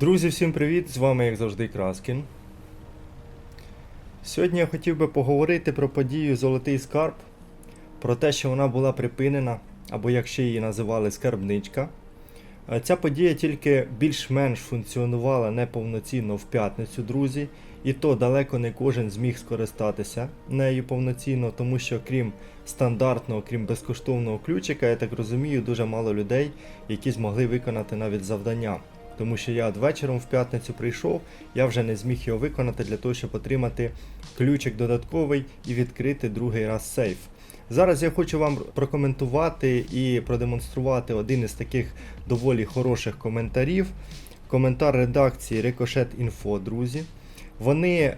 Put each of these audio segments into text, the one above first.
Друзі, всім привіт! З вами, як завжди, Краскін. Сьогодні я хотів би поговорити про подію Золотий скарб, про те, що вона була припинена, або як ще її називали скарбничка. Е, Ця подія тільки більш-менш функціонувала неповноцінно в п'ятницю, друзі, і то далеко не кожен зміг скористатися нею повноцінно, тому що крім стандартного, крім безкоштовного ключика, я так розумію, дуже мало людей, які змогли виконати навіть завдання. Тому що я вечором в п'ятницю прийшов, я вже не зміг його виконати для того, щоб отримати ключик додатковий і відкрити другий раз сейф. Зараз я хочу вам прокоментувати і продемонструвати один із таких доволі хороших коментарів. Коментар редакції Ricochet Info, друзі. Вони е,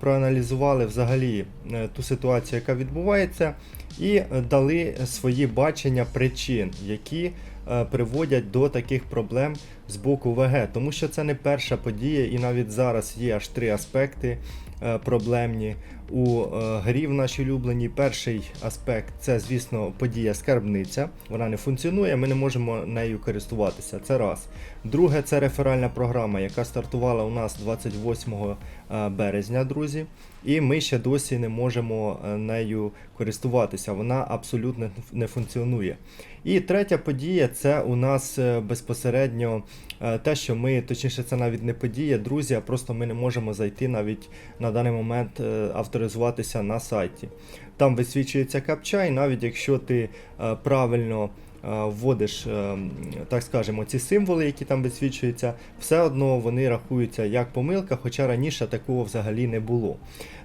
проаналізували взагалі е, ту ситуацію, яка відбувається, і дали свої бачення причин, які е, приводять до таких проблем з боку ВГ. Тому що це не перша подія, і навіть зараз є аж три аспекти е, проблемні у е, грі в нашій улюбленій. Перший аспект це, звісно, подія скарбниця. Вона не функціонує, ми не можемо нею користуватися. Це раз. Друге, це реферальна програма, яка стартувала у нас 28 е, березня, друзі. І ми ще досі не можемо нею користуватися. Вона абсолютно не функціонує. І третя подія це у нас безпосередньо те, що ми, точніше, це навіть не подія, друзі, а просто ми не можемо зайти навіть на даний момент е, авторизуватися на сайті. Там висвічується капча, і навіть якщо ти е, правильно е, вводиш, е, так скажемо, ці символи, які там висвічуються, все одно вони рахуються як помилка, хоча раніше такого взагалі не було.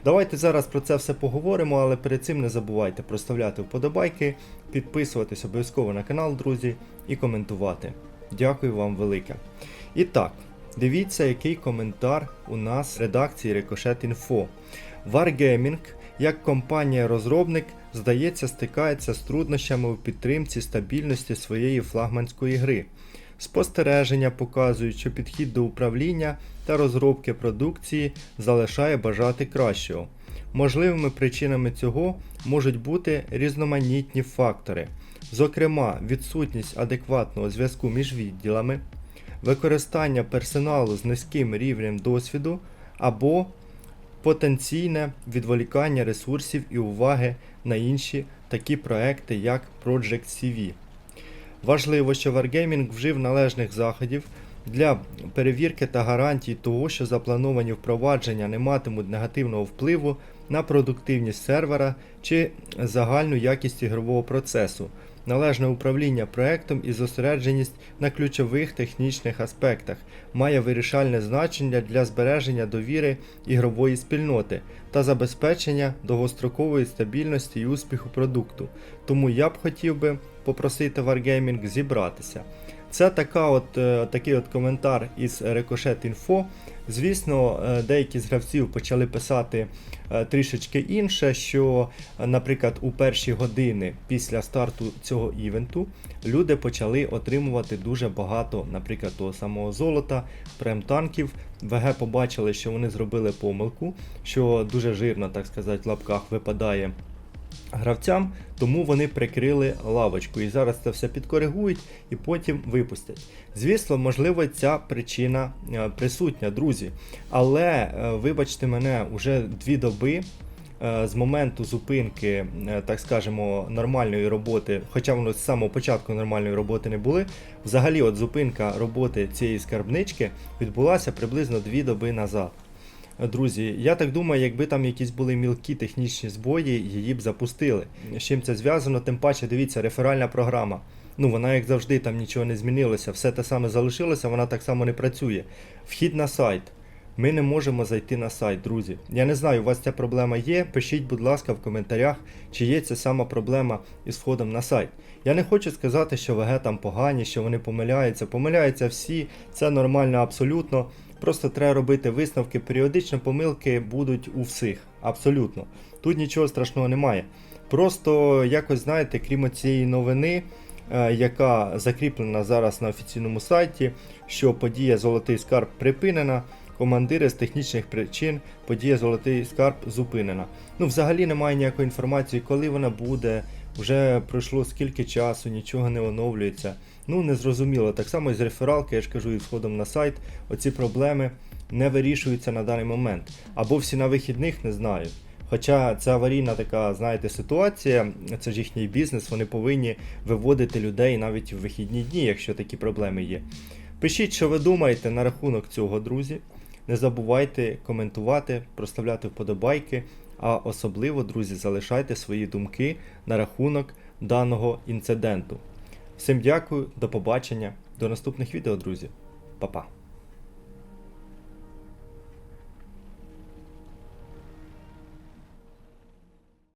Давайте зараз про це все поговоримо, але перед цим не забувайте проставляти вподобайки, підписуватись обов'язково на канал, друзі, і коментувати. Дякую вам велике. І так, дивіться, який коментар у нас в редакції Ricochet Info. Wargaming, як компанія-розробник, здається, стикається з труднощами у підтримці стабільності своєї флагманської гри. Спостереження показують, що підхід до управління та розробки продукції залишає бажати кращого. Можливими причинами цього можуть бути різноманітні фактори, зокрема, відсутність адекватного зв'язку між відділами, використання персоналу з низьким рівнем досвіду або потенційне відволікання ресурсів і уваги на інші такі проекти, як Project CV. Важливо, що Wargaming вжив належних заходів для перевірки та гарантій того, що заплановані впровадження не матимуть негативного впливу на продуктивність сервера чи загальну якість ігрового процесу, належне управління проектом і зосередженість на ключових технічних аспектах має вирішальне значення для збереження довіри ігрової спільноти та забезпечення довгострокової стабільності і успіху продукту. Тому я б хотів би попросити Wargaming зібратися. Це така от, е, такий от коментар із Ricochet Info. Звісно, е, деякі з гравців почали писати е, трішечки інше, що, наприклад, у перші години після старту цього івенту люди почали отримувати дуже багато, наприклад, того самого золота, прем-танків. ВГ побачили, що вони зробили помилку, що дуже жирно, так сказати, в лапках випадає гравцям, тому вони прикрили лавочку і зараз це все підкоригують і потім випустять. Звісно, можливо, ця причина е, присутня, друзі. Але е, вибачте мене, уже дві доби. е, З моменту зупинки, так скажемо, нормальної роботи, хоча воно з самого початку нормальної роботи не були, взагалі от зупинка роботи цієї скарбнички відбулася приблизно дві доби назад. Друзі, я так думаю, якби там якісь були мілкі технічні збої, її б запустили. З чим це зв'язано, тим паче, дивіться, реферальна програма. Ну, вона, як завжди, там нічого не змінилося, все те саме залишилося, вона так само не працює. Вхід на сайт. Ми не можемо зайти на сайт, друзі. Я не знаю, у вас ця проблема є. Пишіть, будь ласка, в коментарях, чи є ця сама проблема із входом на сайт. Я не хочу сказати, що ВГ там погані, що вони помиляються. Помиляються всі, це нормально абсолютно. Просто треба робити висновки. Періодично помилки будуть у всіх. Абсолютно. Тут нічого страшного немає. Просто якось знаєте, крім цієї новини, е, яка закріплена зараз на офіційному сайті, що подія Золотий скарб припинена. Командири з технічних причин подія Золотий скарб зупинена. Ну, взагалі немає ніякої інформації, коли вона буде. Вже пройшло скільки часу, нічого не оновлюється. Ну, незрозуміло. Так само і з рефералки, я ж кажу, і входом на сайт, оці проблеми не вирішуються на даний момент. Або всі на вихідних, не знаю. Хоча це аварійна така, знаєте, ситуація, це ж їхній бізнес, вони повинні виводити людей навіть в вихідні дні, якщо такі проблеми є. Пишіть, що ви думаєте на рахунок цього, друзі. Не забувайте коментувати, проставляти вподобайки, а особливо, друзі, залишайте свої думки на рахунок даного інциденту. Всім дякую, до побачення, до наступних відео, друзі. Па-па.